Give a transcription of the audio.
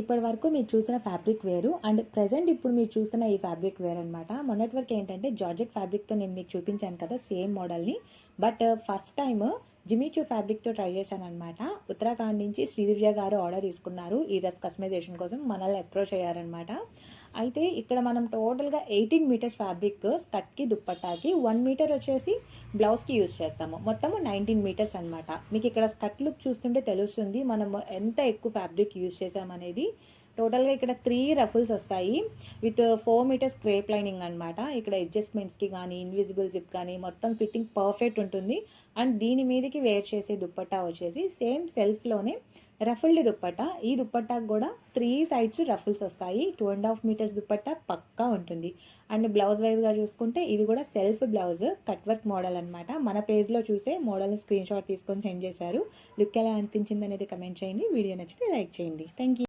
ఇప్పటి వరకు మీరు చూసిన ఫ్యాబ్రిక్ వేరు. అండ్ ప్రజెంట్ ఇప్పుడు మీరు చూస్తున్న ఈ ఫ్యాబ్రిక్ వేర్ అనమాట మొన్నటి వరకు ఏంటంటే జార్జెట్ ఫ్యాబ్రిక్తో నేను మీకు చూపించాను కదా సేమ్ మోడల్ని but first time Jimmy Choo ఫ్యాబ్రిక్తో try చేశాను అనమాట ఉత్తరాఖండ్ నుంచి శ్రీదివ్య గారు ఆర్డర్ తీసుకున్నారు. ఈ డ్రెస్ కస్టమైజేషన్ కోసం మనల్ని అప్రోచ్ అయ్యారనమాట అయితే ఇక్కడ మనం టోటల్గా ఎయిటీన్ మీటర్స్ ఫ్యాబ్రిక్ స్కట్కి దుప్పట్టాకి వన్ మీటర్ వచ్చేసి బ్లౌజ్కి యూజ్ చేస్తాము. మొత్తము నైన్టీన్ మీటర్స్ అనమాట మీకు ఇక్కడ స్కట్ లుక్ చూస్తుంటే తెలుస్తుంది మనం ఎంత ఎక్కువ ఫ్యాబ్రిక్ యూజ్ చేసామనేది టోటల్గా ఇక్కడ త్రీ రఫుల్స్ వస్తాయి with four metres crepe lining అనమాట ఇక్కడ అడ్జస్ట్మెంట్స్కి కానీ ఇన్విజిబుల్ జిప్ కానీ మొత్తం ఫిట్టింగ్ పర్ఫెక్ట్ ఉంటుంది. అండ్ దీని మీదకి వేర్ చేసే దుప్పట్టా వచ్చేసి సేమ్ సెల్ఫ్లోనే రఫుల్డ్ దుప్పట్టా. ఈ దుప్పట్టాకు కూడా త్రీ సైడ్స్ రఫుల్స్ వస్తాయి. Two and half metres dupatta పక్కా ఉంటుంది. అండ్ బ్లౌజ్ వైజ్గా చూసుకుంటే ఇది కూడా self blouse cut work model అనమాట మన పేజ్లో చూసే మోడల్ని స్క్రీన్ షాట్ తీసుకొని సెండ్ చేశారు. లుక్ ఎలా అనిపించింది అనేది కమెంట్ చేయండి. వీడియో నచ్చితే లైక్ చేయండి. Thank you